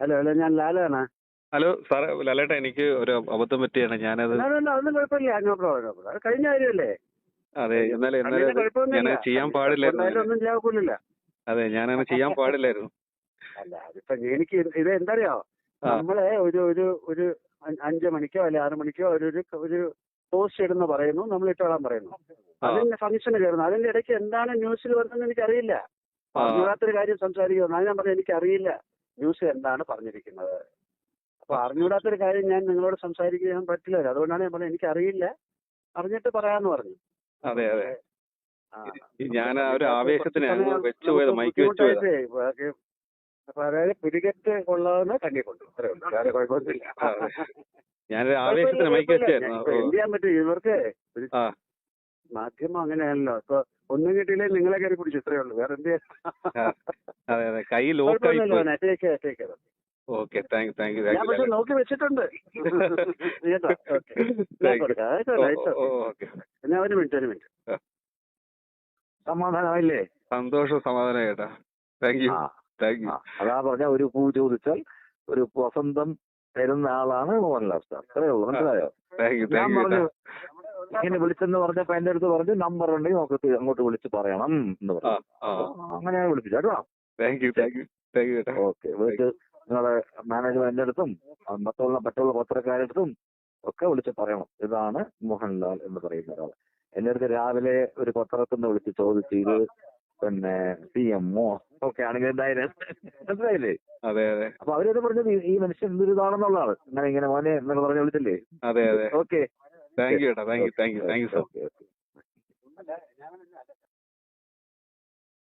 Hello hello ഞാൻ ലാലാണ്. Hello സാറേ ലാലേട്ടാ എനിക്ക് ഒരു അബദ്ധം പറ്റിയാണ്. ഞാനത് അതൊന്നും കുഴപ്പമില്ല. No problem no problem. അത് കഴിഞ്ഞ കാര്യമല്ലേ? അതെ എന്നാൽ എന്നാൽ എന്നാലും ഞാൻ ചെയ്യാൻ പാടില്ലായിരുന്നു. അതെ ഒന്നും അങ്ങനെ ഞാനങ്ങനെ ചെയ്യാൻ പാടില്ലായിരുന്നു. അല്ല അതിപ്പോ എനിക്ക് ഇത് എന്തറിയോ? നമ്മളെ ഒരു ഒരു ഒരു അഞ്ചു മണിക്കോ അല്ലെ ആറ് മണിക്കോ ഒരു ഒരു പോസ്റ്റ് ഇടുന്ന പറയുന്നു. നമ്മൾ ഇട്ടോളാൻ പറയുന്നു. അതിന്റെ ഫംഗ്ഷന് കയറുന്നു. അതിന്റെ ഇടയ്ക്ക് എന്താണ് ന്യൂസിൽ വരുന്നത് എനിക്കറിയില്ല. അറിയില്ല ഒരു കാര്യം സംസാരിക്കുന്നു അത് ഞാൻ പറഞ്ഞു എനിക്കറിയില്ല. ന്യൂസ് എന്താണ് പറഞ്ഞിരിക്കുന്നത്. അപ്പൊ അറിഞ്ഞുകൂടാത്തൊരു കാര്യം ഞാൻ നിങ്ങളോട് സംസാരിക്കാൻ പറ്റില്ല അതുകൊണ്ടാണ് ഞാൻ പറഞ്ഞത് എനിക്കറിയില്ല. അറിഞ്ഞിട്ട് പറയാന്ന് പറഞ്ഞു. അതെ അതെ. ഞാൻ ഒരു കുറച്ച് ആവേശത്തിന് സമയം അങ്ങ് വെച്ചു പോയത് നമുക്ക് മൈക്ക് വെച്ചു പോയത്. ബുദ്ധിമുട്ടായിട്ടേ, ബാക്കി അപ്പൊ അതായത് പിടികെട്ട് കൊള്ളാവുന്ന കണ്ണി കൊണ്ടു അത്രേ ഉള്ളൂ. വേറെ കുഴപ്പമൊന്നുമില്ല. ഞാനൊരു ആവേശത്തിന് മൈക്ക് വെച്ചായിരുന്നു എന്ത് ചെയ്യാൻ പറ്റും? ഇവർക്ക് മാധ്യമം അങ്ങനെയാണല്ലോ ഇപ്പൊ ഒന്നും കിട്ടിയില്ലേ? നിങ്ങളെ കയറി പിടിച്ചു. ഇത്രേ ഉള്ളൂ. വേറെ എന്ത് അതെ അതെ. കൈ ലോക്കായി. Okay thank thank you. ഞാൻ പക്ഷെ നോക്കി വെച്ചിട്ടുണ്ട്. കേട്ടോ ഓക്കെ. ഞാൻ ഒരു മിനിറ്റ് ഒരു മിനിറ്റ്. ആ. സമാധാനമായില്ലേ? സന്തോഷം സമാധാനം കേട്ടാ താങ്ക് യു താങ്ക് യു അതാ പറഞ്ഞ ഒരു പൂ ചോദിച്ചാൽ ഒരു വസന്തം തരുന്ന ആളാണ് മോഹൻലാൽ സാർ. അത്രേ ഉള്ളൂ. മനസ്സിലായോ? താങ്ക് യു ഞാൻ താങ്ക് യു പറഞ്ഞു ഇങ്ങനെ വിളിച്ചെന്ന് പറഞ്ഞപ്പോ എന്റെ അടുത്ത് പറഞ്ഞു നമ്പർ ഉണ്ടെങ്കിൽ നമുക്ക് അങ്ങോട്ട് വിളിച്ച് പറയണം എന്ന് പറഞ്ഞു. അങ്ങനെ വിളിപ്പിച്ചു കേട്ടോ. Thank you thank you thank you okay വിളിച്ച് നിങ്ങളെ മാനേജ്മെന്റിന്റെ അടുത്തും മറ്റുള്ള മറ്റുള്ള പത്രക്കാരുടെ അടുത്തും ഒക്കെ വിളിച്ച് പറയണം. ഇതാണ് മോഹൻലാൽ എന്ന് പറയുന്ന ഒരാൾ. എന്റെ അടുത്ത് രാവിലെ ഒരു പത്രത്തിൽ നിന്ന് വിളിച്ച് ചോദിച്ചു ഇത് പിന്നെ സി എംഒ ഒക്കെ ആണെങ്കിൽ എന്തായാലും മനസ്സിലായില്ലേ? അതെ അതെ. അപ്പൊ അവരത് പറഞ്ഞത് ഈ- ഈ മനുഷ്യൻ എന്തൊരു ഇതാണെന്നുള്ളതാണ് ഇങ്ങനെ ഇങ്ങനെ മോനെ എന്നൊക്കെ പറഞ്ഞ് വിളിച്ചില്ലേ? അതെ അതെ. ഓക്കെ താങ്ക് യു കേട്ടാ താങ്ക് യു